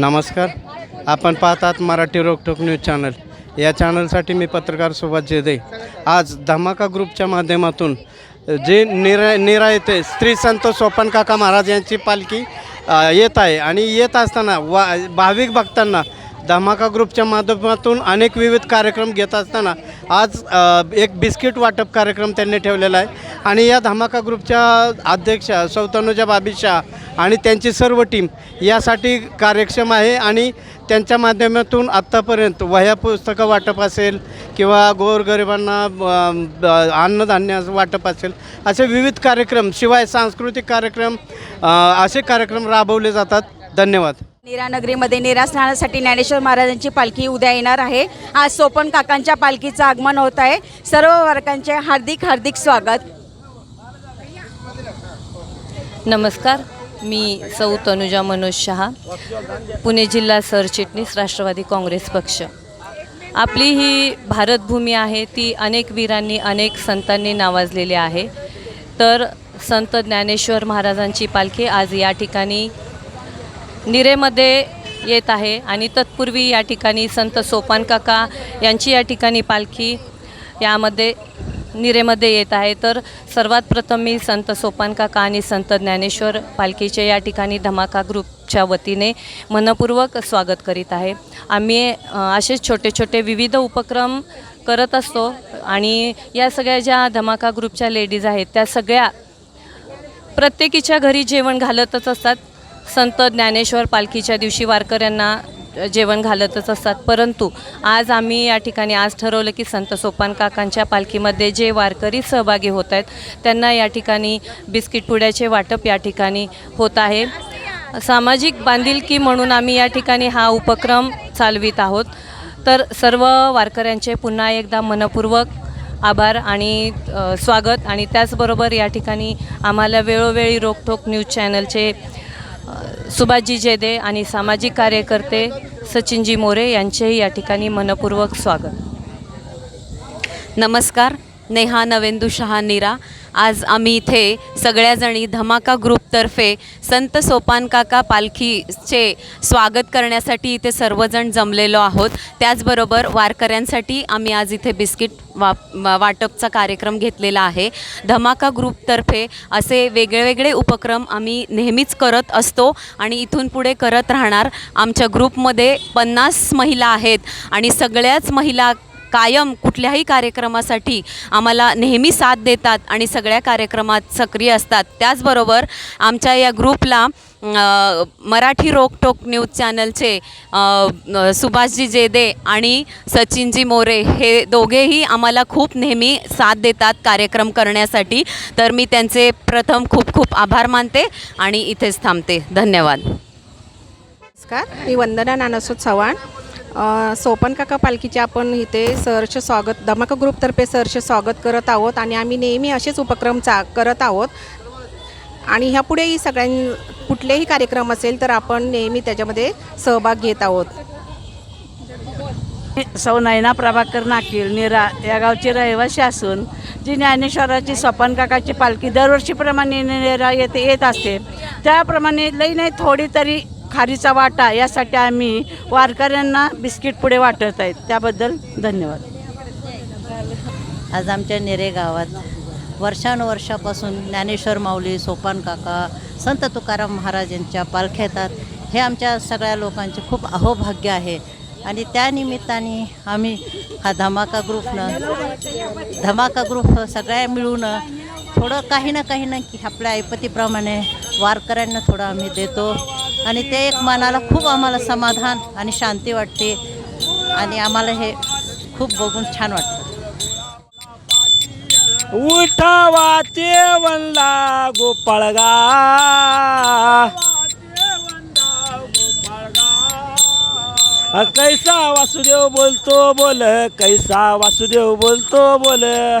नमस्कार. आपण पाहतात मराठी रोकटोक न्यूज चॅनल. या चॅनलसाठी मी पत्रकार सुभाष जेदे. आज धमाका ग्रुपच्या माध्यमातून जे निरा निरा येते स्त्री संत सोपन काका महाराज यांची पालखी येत आहे. आणि येत असताना वा भाविक भक्तांना धमाका ग्रुपच्या माध्यमातून अनेक विविध कार्यक्रम घेत असताना आज एक बिस्किट वाटप कार्यक्रम त्यांनी ठेवलेला आहे. आणि या धमाका ग्रुपच्या अध्यक्षा सौतनुजा बाबी शाह आणि त्यांची सर्व टीम यासाठी कार्यक्षम आहे आणि त्यांच्या माध्यमातून आत्तापर्यंत वह्या पुस्तकं वाटप असेल किंवा गोरगरिबांना अन्नधान्य वाटप असेल असे विविध कार्यक्रम शिवाय सांस्कृतिक कार्यक्रम असे कार्यक्रम राबवले जातात. धन्यवाद. नीरा नगरीमध्ये नीरा स्नानासाठी ज्ञानेश्वर महाराजांची पालखी उद्या येणार आहे. आज सोपन काकांच्या पालखीचं आगमन होत आहे. सर्व वर्गांचे हार्दिक हार्दिक स्वागत. नमस्कार. मी सौ तनुजा मनोज शहा पुणे जिल्हा सरचिटणीस राष्ट्रवादी काँग्रेस पक्ष. आपली ही भारतभूमी आहे ती अनेक वीरांनी अनेक संतांनी नावाजलेली आहे. तर संत ज्ञानेश्वर महाराजांची पालखी आज या ठिकाणी निरेमध्ये येत आहे आणि तत्पूर्वी या ठिकाणी संत सोपान काका यांची या ठिकाणी पालखी यामध्ये निरेमध्ये येत आहे. तर सर्वात प्रथम मी संत सोपान काका आणि संत ज्ञानेश्वर पालखीचे या ठिकाणी धमाका ग्रुपच्या वतीने मनपूर्वक स्वागत करीत आहे. आम्ही असेच छोटे छोटे विविध उपक्रम करत असतो आणि या सगळ्या ज्या धमाका ग्रुपच्या लेडीज आहेत त्या सगळ्या प्रत्येकीच्या घरी जेवण घालतच असतात. संत ज्ञानेश्वर पालखीच्या दिवशी वारकऱ्यांना जेवण घालतच असतात. परंतु आज आम्ही या ठिकाणी आज ठरवलं की संत सोपान काकांच्या पालखीमध्ये जे वारकरी सहभागी होत आहेत त्यांना या ठिकाणी बिस्किट पुड्याचे वाटप या ठिकाणी होत आहे. सामाजिक बांधिलकी म्हणून आम्ही या ठिकाणी हा उपक्रम चालवित आहोत. तर सर्व वारकऱ्यांचे पुन्हा एकदा मनपूर्वक आभार आणि स्वागत. आणि त्याचबरोबर या ठिकाणी आम्हाला वेळोवेळी रोकठोक न्यूज चॅनलचे सुभाषजी जेदे आणि सामाजिक कार्यकर्ते सचिनजी मोरे यांचेही या ठिकाणी मनपूर्वक स्वागत. नमस्कार नेहा नवेंदू शहा नीरा आज आम्ही इथे सगळ्याजणी धमाका ग्रुपतर्फे संत सोपान काका पालखीचे स्वागत करण्यासाठी इथे सर्वजण जमलेलो आहोत. त्याचबरोबर वारकऱ्यांसाठी आम्ही आज इथे बिस्किट वा वा- वाटपचा कार्यक्रम घेतलेला आहे. धमाका ग्रुपतर्फे असे वेगळेवेगळे उपक्रम आम्ही नेहमीच करत असतो आणि इथून पुढे करत राहणार. आमच्या ग्रुपमध्ये पन्नास महिला आहेत आणि सगळ्याच महिला कायम कुठल्याही कार्यक्रमासाठी आम्हाला नेहमी साथ देतात आणि सगळ्या कार्यक्रमात सक्रिय असतात. त्याचबरोबर आमच्या या ग्रुपला मराठी रोकटोक न्यूज चॅनलचे सुभाषजी जेदे आणि सचिनजी मोरे हे दोघेही आम्हाला खूप नेहमी साथ देतात कार्यक्रम करण्यासाठी. तर मी त्यांचे प्रथम खूप खूप आभार मानते आणि इथेच थांबते. धन्यवाद. नमस्कार. मी वंदना नानसो चव्हाण. सोपन काका पालखीचे आपण इथे सहर्ष स्वागत धमाका ग्रुपतर्फे सहर्ष स्वागत करत आहोत आणि आम्ही नेहमी असेच उपक्रम चा करत आहोत. आणि ह्यापुढेही सगळ्यां कुठलेही कार्यक्रम असेल तर आपण नेहमी त्याच्यामध्ये सहभाग घेत आहोत. सौ नयना प्रभाकर नाकील निरा या गावची रहिवासी असून जी ज्ञानेश्वराची स्वपन काकाची पालखी दरवर्षीप्रमाणे निरा येते येत असते. त्याप्रमाणे लई नाही थोडी तरी खारीचा वाटा यासाठी आम्ही वारकऱ्यांना बिस्किट पुढे वाटत आहेत. त्याबद्दल धन्यवाद. आज आमच्या नेरे गावात वर्षानुवर्षापासून ज्ञानेश्वर माऊली सोपान काका संत तुकाराम महाराज यांच्या पालख्या येतात. हे आमच्या सगळ्या लोकांचे खूप अहोभाग्य आहे. आणि त्यानिमित्ताने आम्ही हा धमाका ग्रुपनं धमाका ग्रुप सगळ्या मिळून थोडं काही ना काही ना की आपल्या ऐपतीप्रमाणे वारकऱ्यांना थोडं आम्ही देतो. आणि ते एक मनाला खूप आम्हाला समाधान आणि शांती वाटते. आणि आम्हाला हे खूप बघून छान वाटतं. उठावा ते वनला गोपाळगा अ, कैसा वासुदेव बोलतो बोल कैसा वासुदेव बोलतो बोल. अ,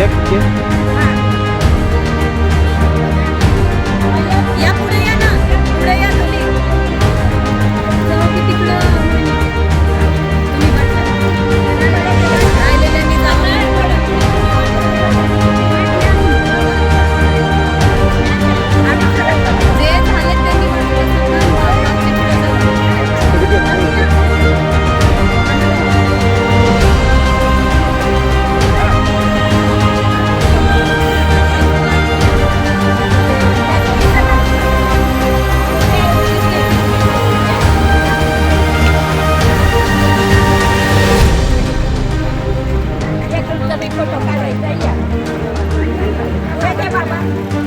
Yeah. Thank you.